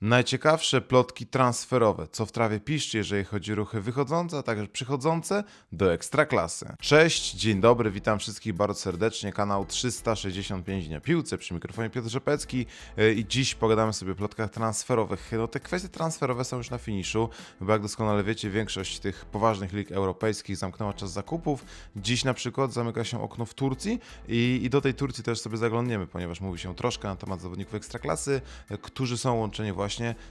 Najciekawsze plotki transferowe, co w trawie piszczy, jeżeli chodzi o ruchy wychodzące, a także przychodzące do ekstraklasy. Cześć, dzień dobry, witam wszystkich bardzo serdecznie, kanał 365 na piłce, przy mikrofonie Piotr Rzepecki yy, i dziś pogadamy sobie o plotkach transferowych. No te kwestie transferowe są już na finiszu, bo jak doskonale wiecie, większość tych poważnych lig europejskich zamknęła czas zakupów. Dziś na przykład zamyka się okno w Turcji i, i do tej Turcji też sobie zaglądniemy, ponieważ mówi się troszkę na temat zawodników ekstraklasy, którzy są łączeni właśnie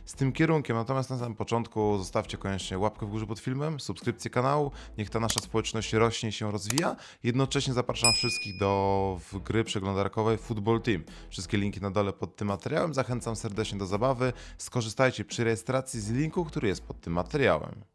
z tym kierunkiem. Natomiast na samym początku zostawcie koniecznie łapkę w górze pod filmem, subskrypcję kanału, niech ta nasza społeczność rośnie i się rozwija. Jednocześnie zapraszam wszystkich do gry przeglądarkowej Football Team. Wszystkie linki na dole pod tym materiałem. Zachęcam serdecznie do zabawy. Skorzystajcie przy rejestracji z linku, który jest pod tym materiałem.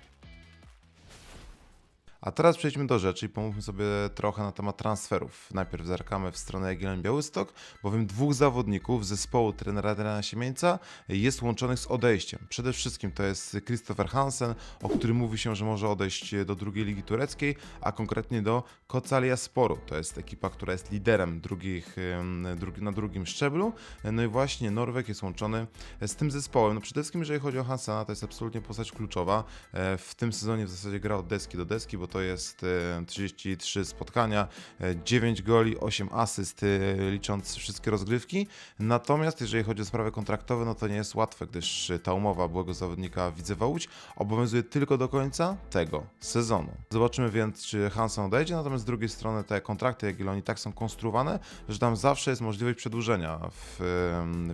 A teraz przejdźmy do rzeczy i pomówmy sobie trochę na temat transferów. Najpierw zerkamy w stronę Jagiellonii Białystok, bowiem dwóch zawodników zespołu trenera Adriana Siemieńca jest łączonych z odejściem. Przede wszystkim to jest Christopher Hansen, o którym mówi się, że może odejść do drugiej ligi tureckiej, a konkretnie do Kocalia Sporu. To jest ekipa, która jest liderem drugich, na drugim szczeblu. No i właśnie Norweg jest łączony z tym zespołem. No przede wszystkim, jeżeli chodzi o Hansena, to jest absolutnie postać kluczowa. E, W tym sezonie w zasadzie gra od deski do deski, bo to jest e, 33 spotkania, e, 9 goli, 8 asyst, e, licząc wszystkie rozgrywki. Natomiast jeżeli chodzi o sprawy kontraktowe, no to nie jest łatwe, gdyż e, ta umowa byłego zawodnika Widzewa Łódź obowiązuje tylko do końca tego sezonu. Zobaczymy więc, czy Hansen odejdzie, natomiast z drugiej strony te kontrakty Jagiellonii tak są konstruowane, że tam zawsze jest możliwość przedłużenia, w,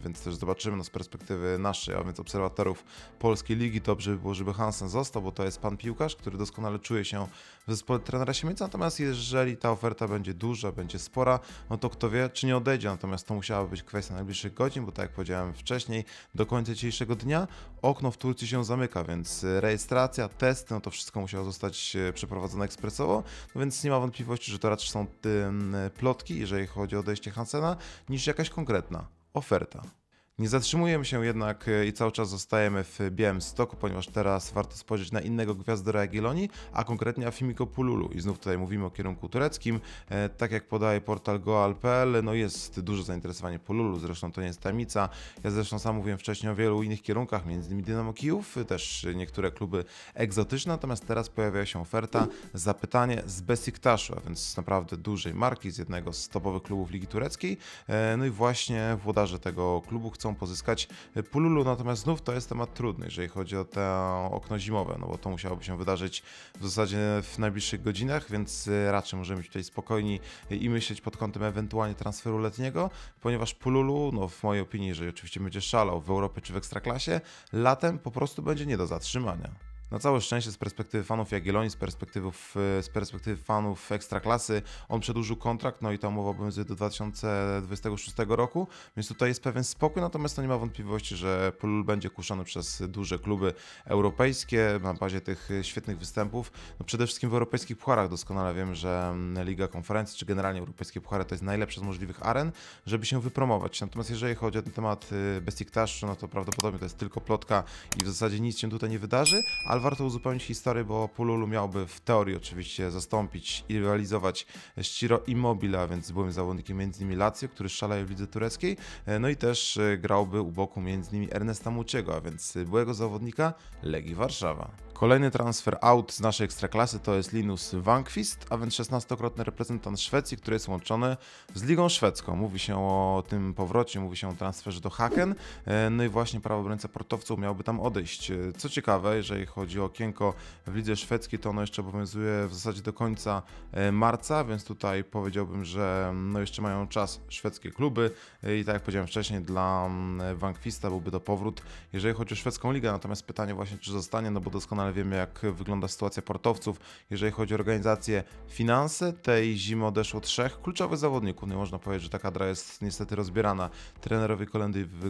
więc też zobaczymy no, z perspektywy naszej, a więc obserwatorów polskiej ligi, dobrze by było, żeby Hansen został, bo to jest pan piłkarz, który doskonale czuje się w zespole trenera Siemieńca, natomiast jeżeli ta oferta będzie duża, będzie spora, no to kto wie, czy nie odejdzie, natomiast to musiała być kwestia najbliższych godzin, bo tak jak powiedziałem wcześniej, do końca dzisiejszego dnia okno w Turcji się zamyka, więc rejestracja, testy, no to wszystko musiało zostać e, przeprowadzone ekspresowo, no więc nie ma wątpliwości, że to raczej są plotki, jeżeli chodzi o odejście Hansena, niż jakaś konkretna oferta. Nie zatrzymujemy się jednak e, i cały czas zostajemy w białym stoku, ponieważ teraz warto spojrzeć na innego gwiazdora Jagiellonii, a konkretnie Afimiko Pululu. I znów tutaj mówimy o kierunku tureckim. E, tak jak podaje portal goal.pl, no jest duże zainteresowanie Pululu, zresztą to nie jest tajemnica. Ja zresztą sam mówiłem wcześniej o wielu innych kierunkach, innymi Dynamo Kijów, też niektóre kluby egzotyczne, natomiast teraz pojawia się oferta, zapytanie z Besiktaszu, a więc naprawdę dużej marki, z jednego z topowych klubów Ligi Tureckiej. E, No i właśnie włodarze tego klubu chcą pozyskać Pululu, natomiast znów to jest temat trudny, jeżeli chodzi o to okno zimowe, no bo to musiałoby się wydarzyć w zasadzie w najbliższych godzinach, więc e, raczej możemy być tutaj spokojni i myśleć pod kątem ewentualnie transferu letniego, ponieważ Pululu, no w mojej opinii, jeżeli oczywiście będzie szalał w Europie czy w Ekstraklasie, latem po prostu będzie nie do zatrzymania. Na całe szczęście z perspektywy fanów Jagiellonii, z z perspektywy fanów Ekstraklasy, on przedłużył kontrakt, no i ta umowa obowiązuje do 2026 roku, więc tutaj jest pewien spokój, natomiast to nie ma wątpliwości, że Pulul będzie kuszony przez duże kluby europejskie na bazie tych świetnych występów. No przede wszystkim w europejskich pucharach doskonale wiem, że Liga Konferencji, czy generalnie europejskie puchary to jest najlepsza z możliwych aren, żeby się wypromować. Natomiast jeżeli chodzi o ten temat y, Besiktaszu, no to prawdopodobnie to jest tylko plotka i w zasadzie nic się tutaj nie wydarzy, ale warto uzupełnić historię, bo Pululu miałby w teorii oczywiście zastąpić i rywalizować z Ciro Immobile, a więc byłym zawodnikiem m.in. Lazio, który szaleje w lidze tureckiej, e, no i też e, grałby u boku m.in. Ernesta Muciego, a więc byłego zawodnika Legii Warszawa. Kolejny transfer out z naszej ekstraklasy to jest Linus Wankvist, a więc 16-krotny reprezentant Szwecji, który jest łączony z Ligą Szwedzką. Mówi się o tym powrocie, mówi się o transferze do Haken, e, no i właśnie prawo obrońca portowców miałby tam odejść. Co ciekawe, jeżeli chodzi o okienko w lidze szwedzkiej, to ono jeszcze obowiązuje w zasadzie do końca e, marca, więc tutaj powiedziałbym, że no jeszcze mają czas szwedzkie kluby e, i tak jak powiedziałem wcześniej, dla mm, Wankvista byłby to powrót, jeżeli chodzi o szwedzką ligę, natomiast pytanie właśnie, czy zostanie, no bo doskonale wiemy, jak wygląda sytuacja portowców, jeżeli chodzi o organizację, finanse. Tej zimy odeszło trzech kluczowych zawodników. Nie można powiedzieć, że ta kadra jest niestety rozbierana trenerowi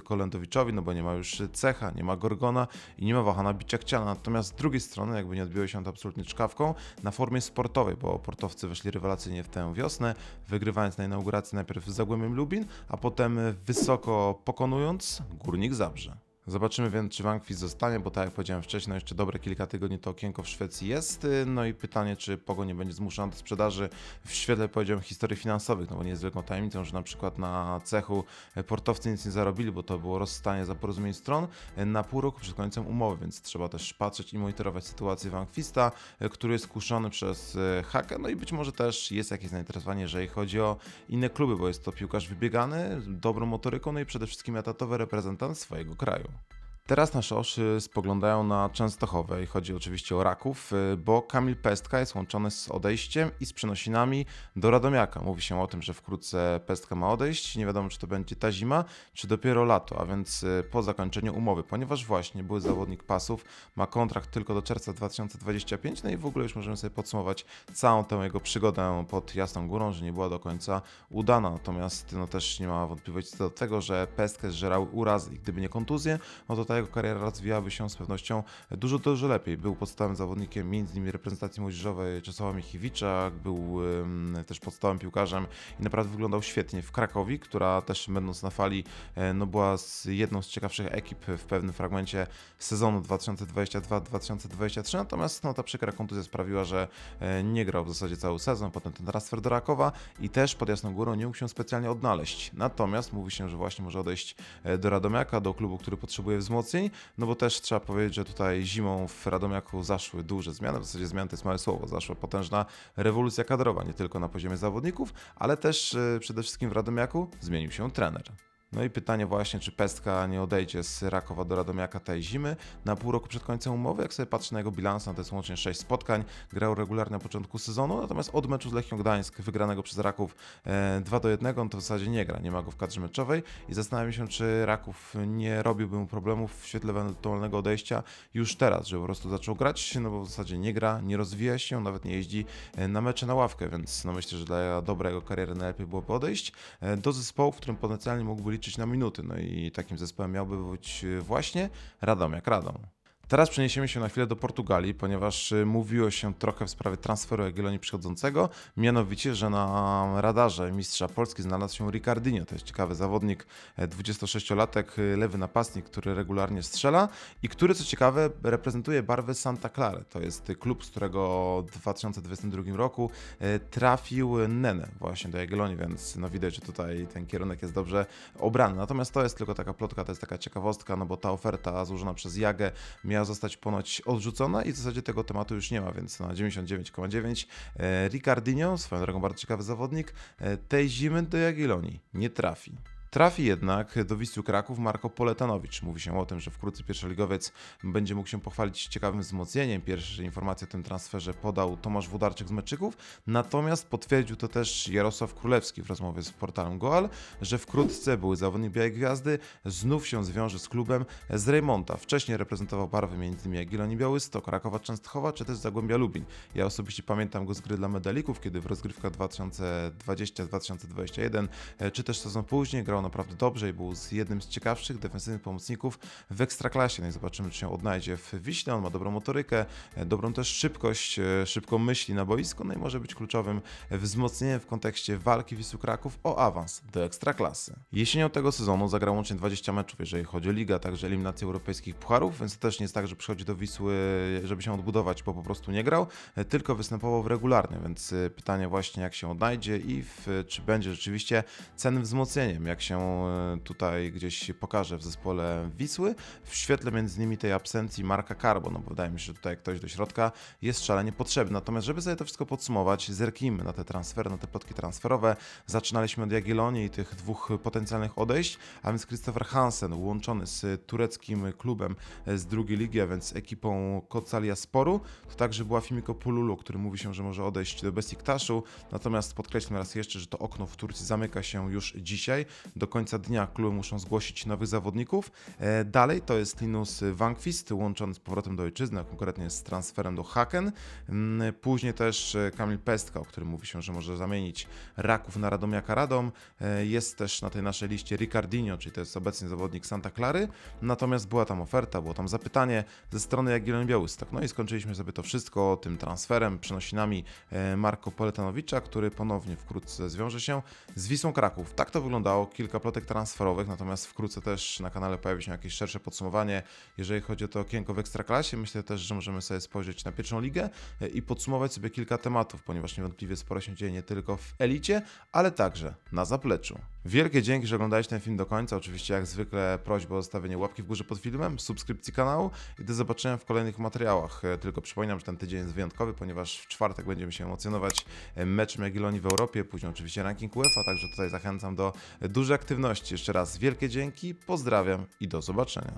Kolendowiczowi, no bo nie ma już Cecha, nie ma Gorgona i nie ma Wahana Biciakciana. Natomiast z drugiej strony, jakby nie odbiło się to absolutnie czkawką, na formie sportowej, bo portowcy weszli rewelacyjnie w tę wiosnę, wygrywając na inauguracji najpierw z Zagłębiem Lubin, a potem wysoko pokonując Górnik Zabrze. Zobaczymy więc, czy Wankfis zostanie, bo tak jak powiedziałem wcześniej, no jeszcze dobre kilka tygodni to okienko w Szwecji jest. No i pytanie, czy Pogoń nie będzie zmuszona do sprzedaży w świetle, powiedziałem, historii finansowych, no bo nie jest wielką tajemnicą, że na przykład na cechu portowcy nic nie zarobili, bo to było rozstanie za porozumień stron na pół roku przed końcem umowy, więc trzeba też patrzeć i monitorować sytuację Wankfista, e, który jest kuszony przez Hakę, no i być może też jest jakieś zainteresowanie, jeżeli chodzi o inne kluby, bo jest to piłkarz wybiegany, dobrą motoryką, no i przede wszystkim etatowy reprezentant swojego kraju. Teraz nasze oczy spoglądają na Częstochowę i chodzi oczywiście o Raków, y, bo Kamil Pestka jest łączony z odejściem i z przenosinami do Radomiaka. Mówi się o tym, że wkrótce Pestka ma odejść. Nie wiadomo, czy to będzie ta zima, czy dopiero lato, a więc y, po zakończeniu umowy, ponieważ właśnie były zawodnik pasów, ma kontrakt tylko do czerwca 2025, no i w ogóle już możemy sobie podsumować całą tę jego przygodę pod Jasną Górą, że nie była do końca udana. Natomiast no też nie ma wątpliwości co do tego, że Pestkę zżerały urazy i gdyby nie kontuzje, no to ta jego kariera rozwijałaby się z pewnością dużo, dużo lepiej. Był podstawowym zawodnikiem m.in. reprezentacji młodzieżowej Czesława Michiewicza, był też podstawowym piłkarzem i naprawdę wyglądał świetnie w Krakowi, która też będąc na fali, e, no była z jedną z ciekawszych ekip w pewnym fragmencie sezonu 2022-2023, natomiast no, ta przykra kontuzja sprawiła, że e, nie grał w zasadzie cały sezon, potem ten transfer do Rakowa i też pod Jasną Górą nie mógł się specjalnie odnaleźć. Natomiast mówi się, że właśnie może odejść e, do Radomiaka, do klubu, który potrzebuje wzmocnień, no bo też trzeba powiedzieć, że tutaj zimą w Radomiaku zaszły duże zmiany, w zasadzie zmiany to jest małe słowo, zaszła potężna rewolucja kadrowa, nie tylko na poziomie zawodników, ale też e, przede wszystkim w Radomiaku zmienił się trener. No i pytanie właśnie, czy Pestka nie odejdzie z Rakowa do Radomiaka tej zimy na pół roku przed końcem umowy. Jak sobie patrzę na jego bilans, to jest łącznie 6 spotkań, grał regularnie na początku sezonu, natomiast od meczu z Lechią Gdańsk wygranego przez Raków e, 2 do 1, no to w zasadzie nie gra, nie ma go w kadrze meczowej i zastanawiam się, czy Raków nie robiłby mu problemów w świetle ewentualnego odejścia już teraz, że po prostu zaczął grać, no bo w zasadzie nie gra, nie rozwija się, nawet nie jeździ e, na mecze na ławkę, więc no myślę, że dla dobrego kariery najlepiej byłoby odejść e, do zespołu, w którym potencjalnie mógłby liczyć na minuty. No i takim zespołem miałby być właśnie Radomiak Radom. Teraz przeniesiemy się na chwilę do Portugalii, ponieważ y, mówiło się trochę w sprawie transferu Jagiellonii przychodzącego, mianowicie, że na radarze mistrza Polski znalazł się Ricardinho, to jest ciekawy zawodnik, e, 26-latek, y, lewy napastnik, który regularnie strzela i który, co ciekawe, reprezentuje barwy Santa Clara. To jest klub, z którego w 2022 roku e, trafił Nene właśnie do Jagiellonii, więc no widać, że tutaj ten kierunek jest dobrze obrany. Natomiast to jest tylko taka plotka, to jest taka ciekawostka, no bo ta oferta złożona przez Jagę miała zostać ponoć odrzucona i w zasadzie tego tematu już nie ma, więc na 99,9 e, Ricardinho, swoją drogą bardzo ciekawy zawodnik, e, tej zimy do Jagiellonii nie trafi. Trafi jednak do Wisły Kraków Marko Poletanowicz. Mówi się o tym, że wkrótce pierwszoligowiec będzie mógł się pochwalić ciekawym wzmocnieniem. Pierwsze informacje o tym transferze podał Tomasz Wudarczyk z Meczyków, natomiast potwierdził to też Jarosław Królewski w rozmowie z portalem Goal, że wkrótce były zawodnik Białej Gwiazdy znów się zwiąże z klubem z Reymonta. Wcześniej reprezentował barwy m.in. Jagiellonii Białystok, Rakowa Częstochowa czy też Zagłębia Lubin. Ja osobiście pamiętam go z gry dla medalików, kiedy w rozgrywkach 2020-2021 e, czy też sezon później grał naprawdę dobrze i był z jednym z ciekawszych defensywnych pomocników w Ekstraklasie. No i zobaczymy, czy się odnajdzie w Wiśle. On ma dobrą motorykę, e, dobrą też szybkość, e, szybko myśli na boisku, no i może być kluczowym wzmocnieniem w kontekście walki Wisły Kraków o awans do Ekstraklasy. Jesienią tego sezonu zagrał łącznie 20 meczów, jeżeli chodzi o ligę, także eliminację europejskich pucharów, więc to też nie jest tak, że przychodzi do Wisły, żeby się odbudować, bo po prostu nie grał, e, tylko występował regularnie, więc pytanie właśnie, jak się odnajdzie i w, czy będzie rzeczywiście cennym wzmocnieniem, jak się e, tutaj gdzieś pokaże w zespole Wisły, w świetle między innymi tej absencji Marka Karbo, no bo wydaje mi się, że tutaj ktoś do środka jest szalenie potrzebny. Natomiast, żeby sobie to wszystko podsumować, zerknijmy na te transfery, na te plotki transferowe. Zaczynaliśmy od Jagiellonii i tych dwóch potencjalnych odejść, a więc Christopher Hansen łączony z tureckim klubem z drugiej ligi, a więc ekipą Kocalia Sporu. To także była Fimiko Pululu, który mówi się, że może odejść do Besiktaszu. Natomiast podkreślmy raz jeszcze, że to okno w Turcji zamyka się już dzisiaj. Do końca dnia kluby muszą zgłosić nowych zawodników. E, dalej to jest Linus Wankvist, łączony z powrotem do ojczyzny, a konkretnie z transferem do Haken. Mm, Później też e, Kamil Pestka, o którym mówi się, że może zamienić Raków na Radomiaka Radom. E, Jest też na tej naszej liście Ricardinho, czyli to jest obecnie zawodnik Santa Clary. Natomiast była tam oferta, było tam zapytanie ze strony Jagiellonii Białystok. No i skończyliśmy sobie to wszystko tym transferem, przenosinami Marko Poletanowicza, który ponownie wkrótce zwiąże się z Wisłą Kraków. Tak to wyglądało, kilka plotek transferowych, natomiast wkrótce też na kanale pojawi się jakieś szersze podsumowanie, jeżeli chodzi o to okienko w Ekstraklasie. Myślę też, że możemy sobie spojrzeć na pierwszą ligę e, i podsumować sobie kilka tematów, ponieważ niewątpliwie sporo się dzieje nie tylko w elicie, ale także na zapleczu. Wielkie dzięki, że oglądałeś ten film do końca. Oczywiście jak zwykle prośba o zostawienie łapki w górze pod filmem, subskrypcji kanału i do zobaczenia w kolejnych materiałach. E, Tylko przypominam, że ten tydzień jest wyjątkowy, ponieważ w czwartek będziemy się emocjonować e, meczem Jagiellonii w Europie, później oczywiście ranking UEFA, także tutaj zachęcam do dużej aktywności. Jeszcze raz wielkie dzięki, pozdrawiam i do zobaczenia.